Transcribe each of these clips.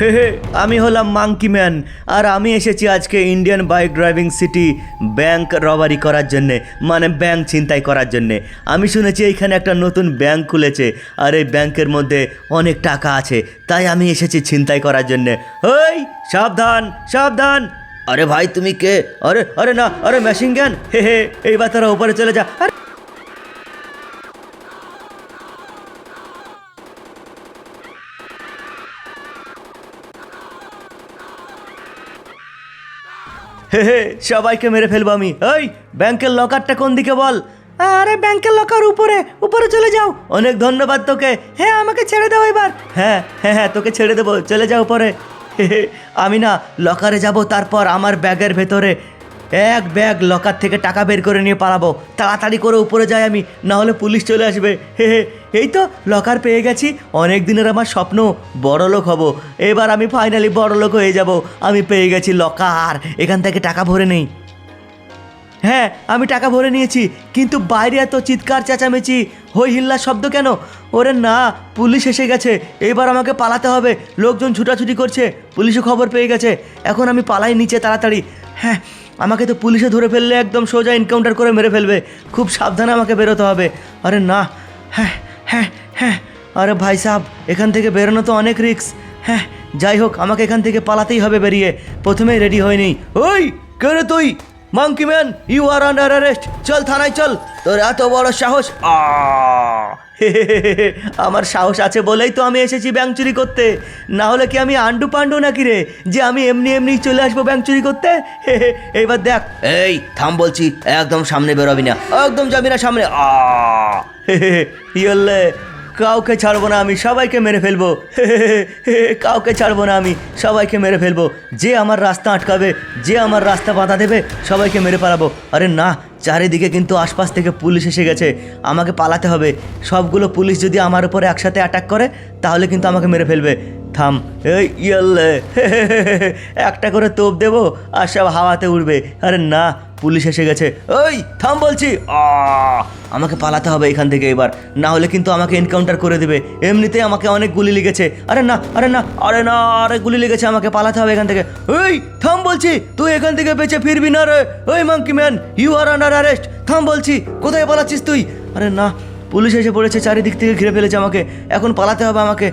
হে হে, আমি হলাম monkey man, আর আমি এসেছি আজকে Indian bike driving city bank robbery করার জন্যে মানে ব্যাংক ছিনতাই করার জন্যে। আমি শুনেছি এইখানে একটা নতুন ব্যাংক খুলেছে, আর এই ব্যাংকের মধ্যে অনেক টাকা আছে, তাই আমি এসেছি ছিনতাই করার জন্যে। ওই সাবধান সাবধান! আরে ভাই, তুমি কে? আরে আরে না, আরে মেশিন জ্ঞান হে হে, এইবার তারা উপরে চলে যা। আরে! হে হে সবাইকে মেরে ফেলব আমি। এই ব্যাংকের লকারটা কোন দিকে বল? আরে ব্যাংকের লকার উপরে উপরে চলে যাও। অনেক ধন্যবাদ তোকে। হ্যাঁ আমাকে ছেড়ে দাও এবার। হ্যাঁ হ্যাঁ হ্যাঁ তোকে ছেড়ে দেবো। চলে যাও উপরে। আমি না লকারে যাব তারপর আমার ব্যাগের ভেতরে এক ব্যাগ লকার থেকে টাকা বের করে নিয়ে পালাবো। তাড়াতাড়ি করে উপরে যাই আমি না হলে পুলিশ চলে আসবে। হে হে এই তো লকার পেয়ে গেছি। অনেক দিনের আমার স্বপ্ন বড় লোক হব। এবার আমি ফাইনালি বড় লোক হয়ে যাব। আমি পেয়ে গেছি লকার এখান থেকে টাকা ভরে নেই। হ্যাঁ আমি টাকা ভরে নিয়েছি, কিন্তু বাইরে এত চিৎকার চেঁচামেচি, হই হিল্লার শব্দ কেন? ওরে না, পুলিশ এসে গেছে। এবার আমাকে পালাতে হবে। লোকজন ছুটাছুটি করছে। পুলিশও খবর পেয়ে গেছে। এখন আমি পালাই নিচে তাড়াতাড়ি। হ্যাঁ আমাকে তো পুলিশে ধরে ফেললে একদম সোজা এনকাউন্টার করে মেরে ফেলবে। খুব সাবধানে আমাকে বেরোতে হবে। আরে না হ্যাঁ। হ্যাঁ হ্যাঁ। আরে ভাই সাহেব, এখান থেকে বেরোনো তো অনেক রিক্স হ্যাঁ যাই হোক, আমাকে এখান থেকে পালাতেই হবে বেরিয়ে। প্রথমেই রেডি হয়নি ওই, কে রে তুই? Monkey man you are under arrest চল থানায় চল। তোর এত বড় সাহস। আহ! আমার সাহস আছে বলেই তো আমি এসেছি ব্যাংক চুরি করতে। না হলে কি আমি আন্ডু পাণ্ডু নাকি রে? যে আমি এমনি এমনি চলে আসব ব্যাংক চুরি করতে? এইবার দেখ। এই থাম বলছি একদম সামনে বেরোবি না। একদম যাবি না সামনে! ইয়ল্লে কাউকে ছাড়বো না আমি সবাইকে মেরে ফেলব। কাউকে ছাড়বো না আমি সবাইকে মেরে ফেলব। যে আমার রাস্তা আটকাবে যে আমার রাস্তা বাধা দেবে সবাইকে মেরে পালাবো আরে না চারিদিকে কিন্তু আশপাশ থেকে পুলিশ এসে গেছে। আমাকে পালাতে হবে। সবগুলো পুলিশ যদি আমার উপরে একসাথে অ্যাটাক করে, তাহলে কিন্তু আমাকে মেরে ফেলবে। থাম। এই একটা করে তোপ দেবো আর সব হাওয়াতে উঠবে আরে না পুলিশ এসে গেছে। ওই, থাম বলছি! আমাকে পালাতে হবে এখান থেকে এবার। না হলে কিন্তু আমাকে এনকাউন্টার করে দেবে। এমনিতেই আমাকে অনেক গুলি লেগেছে। আরে না আরে না আরে না, আরে গুলি লেগেছে, আমাকে পালাতে হবে এখান থেকে। ওই, থাম বলছি, তুই এখান থেকে বেঁচে ফিরবি না রে। ওই monkey man you are under arrest থাম বলছি, কোথায় পালাচ্ছিস তুই? আরে না, পুলিশ এসে পড়েছে, চারিদিক থেকে ঘিরে ফেলেছে আমাকে। এখন পালাতে হবে আমাকে।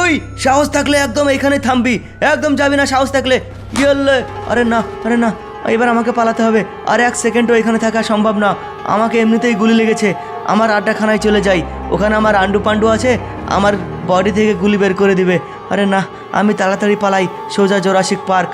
ওই, সাহস থাকলে একদম এখানে থামবি। একদম যাবি না, সাহস থাকলে। ইয়েলে আরে না আরে না। এবার আমাকে পালাতে হবে। আর এক সেকেন্ডও এখানে থাকা সম্ভব না। আমাকে এমনিতেই গুলি লেগেছে। আমার আড্ডাখানায় চলে যাই। ওখানে আমার আন্ডু পাণ্ডু আছে। আমার বডি থেকে গুলি বের করে দিবে। আরে না আমি তাড়াতাড়ি পালাই। সোজা জোরাসিক পার্ক।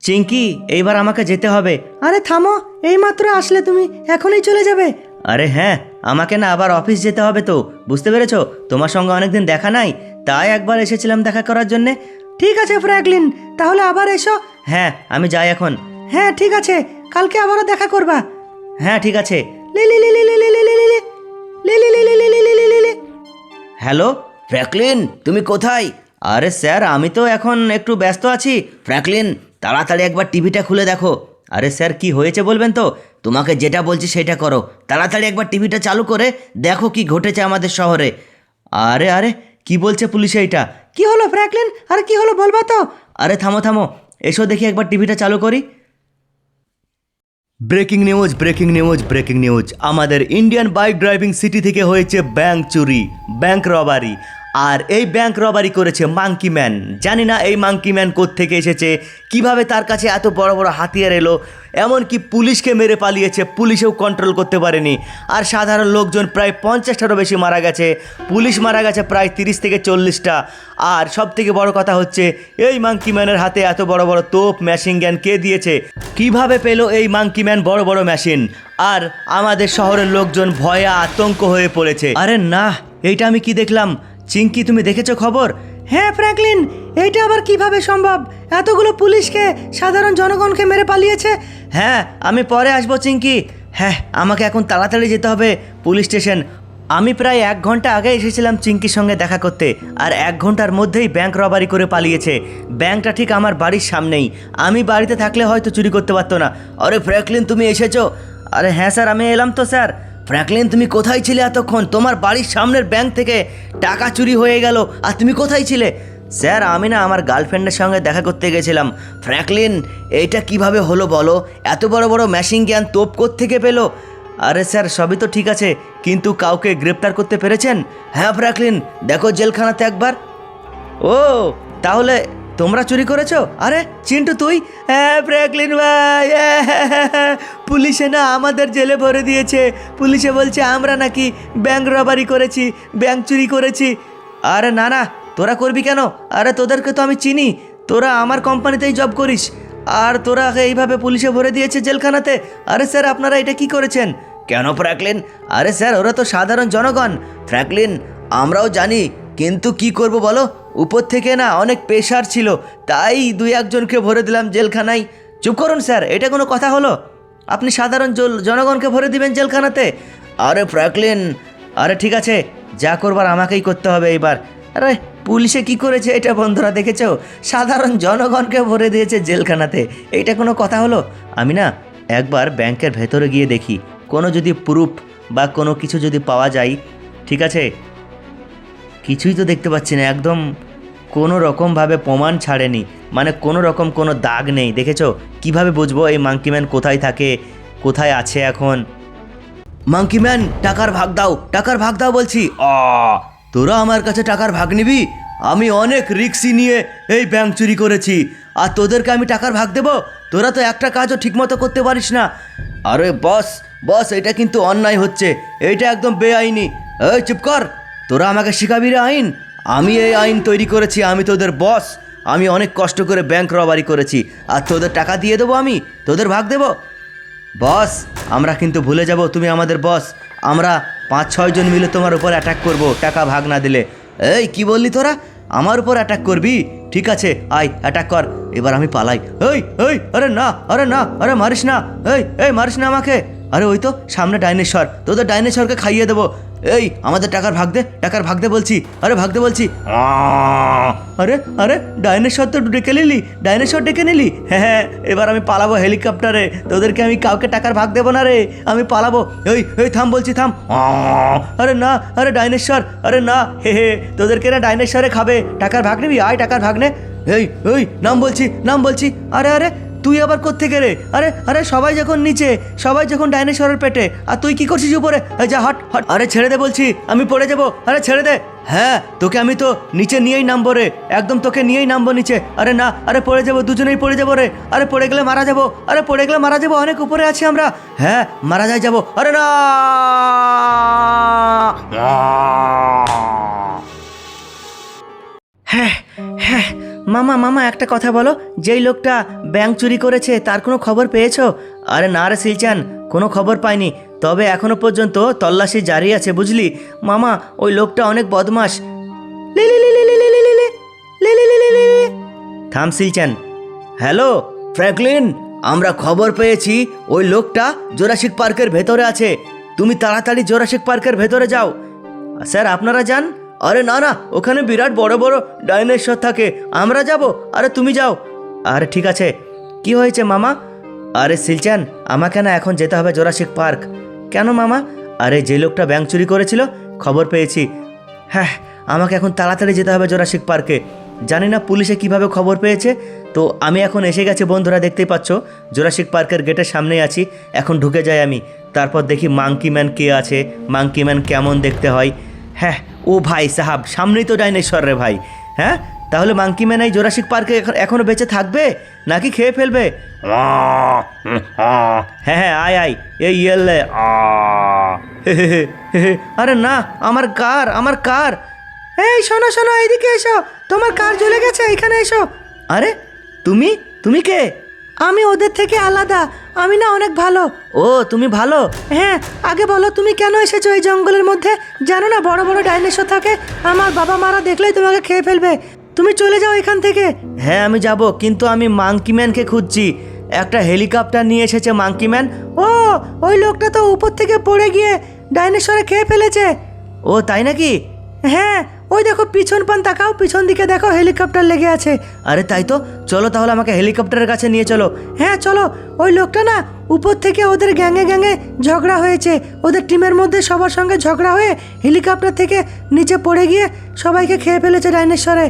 চিঙ্কি এইবার আমাকে যেতে হবে। আরে থামো এইমাত্র আসলে তুমি। এখনই চলে যাবে। আরে হ্যাঁ আমাকে না আবার অফিস যেতে হবে তো। বুঝতে পেরেছ? তোমার সঙ্গে অনেকদিন দেখা নাই। তাই একবার এসেছিলাম দেখা করার জন্যে। ঠিক আছে ফ্র্যাঙ্কলিন। তাহলে আবার এসো। হ্যাঁ আমি যাই এখন হ্যাঁ ঠিক আছে কালকে আবারও দেখা করবা হ্যাঁ ঠিক আছে হ্যালো ফ্র্যাঙ্কলিন তুমি কোথায় আরে স্যার আমি তো এখন একটু ব্যস্ত আছি ফ্র্যাঙ্কলিন তাড়াতাড়ি একবার টিভিটা খুলে দেখো আরে স্যার কি হয়েছে বলবেন তো তোমাকে যেটা বলছি সেটা করো তাড়াতাড়ি একবার টিভিটা চালু করে দেখো কি ঘটেছে আমাদের শহরে আরে আরে কি বলছে পুলিশে এইটা কি হলো ফ্র্যাঙ্কলিন আরে কি হলো বলবা তো আরে থামো থামো এসো দেখি একবার টিভিটা চালু করি। Breaking news breaking news breaking news. আমাদের ইন্ডিয়ান বাইক ড্রাইভিং সিটি থেকে হয়েছে ব্যাংক চুরি, ব্যাংক রবারি। আর এই ব্যাংক রবারি করেছে মাঙ্কি ম্যান জানি না এই মাঙ্কি ম্যান থেকে এসেছে, কীভাবে তার কাছে এত বড় বড় হাতিয়ার এলো, এমনকি পুলিশকে মেরে পালিয়েছে, পুলিশেও কন্ট্রোল করতে পারেনি। আর সাধারণ লোকজন প্রায় পঞ্চাশটারও বেশি মারা গেছে, পুলিশ মারা গেছে প্রায় তিরিশ থেকে চল্লিশটা। আর সব থেকে বড় কথা হচ্ছে, এই মাঙ্কি ম্যানের হাতে এত বড় বড় তোপ মেশিন জ্ঞান কে দিয়েছে? কীভাবে পেল এই মাঙ্কি ম্যান বড় বড় মেশিন আর আমাদের শহরের লোকজন ভয়ে আতঙ্ক হয়ে পড়েছে। আরে না, এইটা আমি কি দেখলাম? চিঙ্কি তুমি দেখেছ খবর? হ্যাঁ ফ্র্যাঙ্কলিন, এইটা আবার কীভাবে সম্ভব? এতগুলো পুলিশকে, সাধারণ জনগণকে মেরে পালিয়েছে। হ্যাঁ আমি পরে আসব চিঙ্কি হ্যাঁ আমাকে এখন তাড়াতাড়ি যেতে হবে, পুলিশ স্টেশন। আমি প্রায় এক ঘণ্টা আগে এসেছিলাম চিঙ্কির সঙ্গে দেখা করতে, আর এক ঘণ্টার মধ্যেই ব্যাংক রবারি করে পালিয়েছে। ব্যাংকটা ঠিক আমার বাড়ির সামনেই। আমি বাড়িতে থাকলে হয়তো চুরি করতে পারতো না। আরে ফ্র্যাঙ্কলিন, তুমি এসেছ? আরে হ্যাঁ স্যার, আমি এলাম তো, স্যার। ফ্র্যাঙ্কলিন তুমি কোথায় ছিলে এতক্ষণ? তোমার বাড়ির সামনের ব্যাংক থেকে টাকা চুরি হয়ে গেল। আর তুমি কোথায় ছিলে? স্যার আমি না আমার গার্লফ্রেন্ডের সঙ্গে দেখা করতে গেছিলাম। ফ্র্যাঙ্কলিন এইটা কীভাবে হলো বলো? এত বড় বড় ম্যাশিং জ্ঞান তোপ থেকে পেল? আরে স্যার সবই তো ঠিক আছে, কিন্তু কাউকে গ্রেপ্তার করতে পেরেছেন? হ্যাঁ ফ্র্যাঙ্কলিন দেখো জেলখানাতে একবার। ও, তাহলে তোমরা চুরি করেছ? আরে, চিন্টু, তুই? হ্যাঁ ফ্র্যাঙ্কলিন ভাই পুলিশে না আমাদের জেলে ভরে দিয়েছে। পুলিশে বলছে, আমরা নাকি ব্যাংক রবারি করেছি ব্যাংক চুরি করেছি। আরে, না না, তোরা করবি কেন? আরে, তোদেরকে তো আমি চিনি। তোরা আমার কোম্পানিতেই জব করিস। আর তোরা এইভাবে পুলিশে ভরে দিয়েছে জেলখানাতে? আরে, স্যার, আপনারা এটা কি করেছেন? কেন, ফ্র্যাঙ্কলিন? আরে, স্যার, ওরা তো সাধারণ জনগণ। ফ্র্যাঙ্কলিন, আমরাও জানি কিন্তু কি করব বলো? উপর থেকে না অনেক প্রেশার ছিল, তাই দুই একজনকে ভরে দিলাম জেলখানায়। চুপ করুন স্যার, এটা কোনো কথা হলো? আপনি সাধারণ জনগণকে ভরে দিবেন জেলখানাতে? আরে ফ্র্যাঙ্কলিন, আরে ঠিক আছে, যা করবার আমাকেই করতে হবে এইবার। আরে পুলিশে কি করেছে এটা বন্ধুরা দেখেছ? সাধারণ জনগণকে ভরে দিয়েছে জেলখানাতে। এইটা কোনো কথা হলো? আমি না একবার ব্যাংকের ভেতরে গিয়ে দেখি, কোনো যদি প্রুফ বা কোনো কিছু যদি পাওয়া যায়, ঠিক আছে? কিছুই তো দেখতে পাচ্ছি না। একদম কোনো রকমভাবে প্রমাণ ছাড়েনি। মানে কোনো রকম কোনো দাগ নেই, দেখেছ? কীভাবে বুঝব এই মাঙ্কিম্যান কোথায় থাকে, কোথায় আছে এখন? মাঙ্কিম্যান টাকার ভাগ দাও, টাকার ভাগ দাও বলছি। অ তোরা আমার কাছে টাকার ভাগ নিবি? আমি অনেক রিক্সি নিয়ে এই ব্যাংক চুরি করেছি। আর তোদেরকে আমি টাকার ভাগ দেব? তোরা তো একটা কাজও ঠিকমতো করতে পারিস না। আরে বস বস, এটা কিন্তু অন্যায় হচ্ছে। এইটা একদম বেআইনি। এই চুপ কর। তোরা আমাকে শিখাবি রে আইন? আমি এই আইন তৈরি করেছি, আমি তোদের বস আমি অনেক কষ্ট করে ব্যাংক রবারি করেছি। আর তোদের টাকা দিয়ে দেবো আমি? তোদের ভাগ দেবো? বস আমরা কিন্তু ভুলে যাব, তুমি আমাদের বস আমরা পাঁচ ছয়জন মিলে তোমার উপর অ্যাটাক করব, টাকা ভাগ না দিলে। এই, কি বললি তোরা? আমার উপর অ্যাটাক করবি? ঠিক আছে, আয় অ্যাটাক কর। এবার আমি পালাই। এই এই, আরে না আরে না, আরে মারিস না। এই এই, মারিস না আমাকে। আরে ওই তো, সামনে ডাইনোসর তোদের ডাইনোসরকে খাইয়ে দেবো। এই আমাদের টাকার ভাগ দে টাকার ভাগ দে বলছি। আরে ভাগ দে বলছি! আরে আরে ডাইনোসর তো ডেকে নিলি ডাইনোসর ডেকে নিলি। হ্যাঁ হ্যাঁ এবার আমি পালাবো হেলিকপ্টারে। তোদেরকে আমি কাউকে টাকার ভাগ দেবো না রে আমি পালাবো। এই এই থাম বলছি থাম। আরে না আরে ডাইনোসর আরে না হে হে তোদেরকে না ডাইনোসরে খাবে। টাকার ভাগ নিবি? আয় টাকার ভাগ নে। এই এই নাম বলছি নাম বলছি। আরে আরে তুই আবার কোত্থেকে রে? আরে আরে সবাই যখন নিচে সবাই যখন ডাইনোসরের পেটে আর তুই কি করছিস উপরে? যা হট হট। আরে ছেড়ে দে বলছি আমি পড়ে যাব। আরে ছেড়ে দে। হ্যাঁ তোকে আমি তো নিচে নিয়েই নামবো রে। একদম তোকে নিয়েই নামবো নিচে। আরে না আরে পড়ে যাব দুজনেই পড়ে যাব রে। আরে পড়ে গেলে মারা যাব। আরে পড়ে গেলে মারা যাব অনেক উপরে আছি আমরা। হ্যাঁ মারা যায় যাব। আরে না! হ্যাঁ হ্যাঁ মামা মামা একটা কথা বলো যেই লোকটা ব্যাংক চুরি করেছে তার কোনো খবর পেয়েছ আরে না রে শিলচান কোনো খবর পাইনি তবে এখনও পর্যন্ত তল্লাশি জারি আছে বুঝলি মামা ওই লোকটা অনেক বদমাস থাম শিলচান হ্যালো ফ্র্যাঙ্কলিন আমরা খবর পেয়েছি ওই লোকটা জোরাসিক পার্কের ভেতরে আছে তুমি তাড়াতাড়ি জোরাসিক পার্কের ভেতরে যাও স্যার আপনারা যান আরে না না, ওখানে বিরাট বড় বড় ডাইনোসর থাকে। আমরা যাব। আরে তুমি যাও। আরে ঠিক আছে। কি হয়েছে মামা? আরে সিলচান, আমাকে না এখন যেতে হবে জোরাসিক পার্ক। কেন মামা? আরে যে লোকটা ব্যাংক চুরি করেছিল, খবর পেয়েছি। হ্যাঁ আমাকে এখন তাড়াতাড়ি যেতে হবে জোরাসিক পার্কে। জানি না পুলিশে কীভাবে খবর পেয়েছে। তো আমি এখন এসে গেছি, বন্ধুরা দেখতেই পাচ্ছ। জোরাসিক পার্কের গেটের সামনেই আছি। এখন ঢুকে যাই আমি। তারপর দেখি মাংকি ম্যান কে আছে। মাংকি ম্যান কেমন দেখতে হয়। হ্যাঁ ও ভাই সাহাব, সামনেই তো ডাইনোসর রে ভাই। হ্যাঁ? তাহলে মাঙ্কি ম্যান এই জোরাসিক পার্কে এখন, এখনও বেঁচে থাকবে? নাকি খেয়ে ফেলবে? হ্যাঁ হ্যাঁ আয় আয়, এই ইয়েলে আরে না, আমার কার আমার কার? এই, শোনো শোনো এইদিকে এসো। তোমার কার জ্বলে গেছে? এখানে এসো। আরে, তুমি? তুমি কে? আমি ওদের থেকে আলাদা। আমি না অনেক ভালো। ও তুমি ভালো? হ্যাঁ আগে বলো তুমি কেন এসেছ এই জঙ্গলের মধ্যে? জানো না বড় বড় ডাইনোসর থাকে। আমার বাবা মারা দেখলেই তোমাকে খেয়ে ফেলবে। তুমি চলে যাও এখান থেকে। হ্যাঁ আমি যাব কিন্তু আমি মাংকি ম্যানকে খুঁজছি। একটা হেলিকপ্টার নিয়ে এসেছে মাংকি ম্যান। ও ওই লোকটা তো উপর থেকে পড়ে গিয়ে ডাইনোসরে খেয়ে ফেলেছে। ও তাই নাকি? হ্যাঁ ওই দেখো পিছন পান তাকাও পিছন দিকে দেখো হেলিকপ্টার লেগে আছে। আরে তাই তো চলো তাহলে আমাকে হেলিকপ্টারের কাছে নিয়ে চলো। হ্যাঁ চলো। ওই লোকটা না উপর থেকে ওদের গ্যাংয়ে গ্যাঙে ঝগড়া হয়েছে। ওদের টিমের মধ্যে সবার সঙ্গে ঝগড়া হয়ে হেলিকপ্টার থেকে নিচে পড়ে গিয়ে সবাইকে খেয়ে ফেলেছে ডাইনোসরে।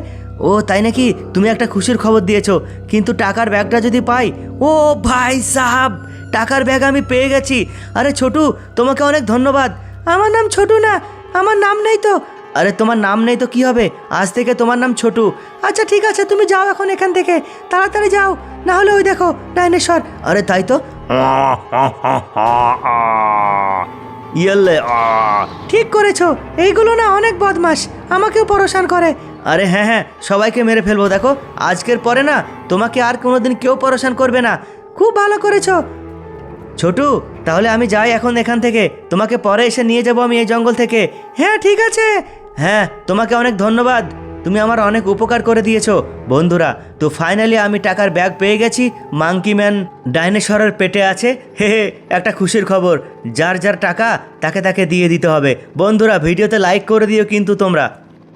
ও তাই নাকি? তুমি একটা খুশির খবর দিয়েছ। কিন্তু টাকার ব্যাগটা যদি পাই ও ভাই সাহাব টাকার ব্যাগ আমি পেয়ে গেছি। আরে ছোটু তোমাকে অনেক ধন্যবাদ। আমার নাম ছোটু না আমার নাম নেই তো। আরে তোমার নাম নেই তো কি হবে? আজ থেকে তোমার নাম ছোটু। আচ্ছা ঠিক আছে তুমি যাও এখন এখান থেকে। তাড়াতাড়ি যাও। না হলে ওই দেখো ডাইনেশ্বর আরে তাই তো? ইয়েলে ঠিক করেছ। এইগুলো না অনেক বদমাস আমাকেও পরেশান করে। আরে হ্যাঁ হ্যাঁ সবাইকে মেরে ফেলব দেখো। আজকের পরে না তোমাকে আর কোনোদিন কেউ পরেশান করবে না। খুব ভালো করেছ। ছোটু তাহলে আমি যাই এখন এখান থেকে। তোমাকে পরে এসে নিয়ে যাব আমি এই জঙ্গল থেকে। হ্যাঁ ঠিক আছে। হ্যাঁ তোমাকে অনেক ধন্যবাদ। তুমি আমার অনেক উপকার করে দিয়েছ। বন্ধুরা, তো ফাইনালি আমি টাকার ব্যাগ পেয়ে গেছি। মাঙ্কি ম্যান ডাইনোসরের পেটে আছে। হে হে, একটা খুশির খবর। যার যার টাকা, তাকে তাকে দিয়ে দিতে হবে। বন্ধুরা, ভিডিওতে লাইক করে দিও কিন্তু তোমরা।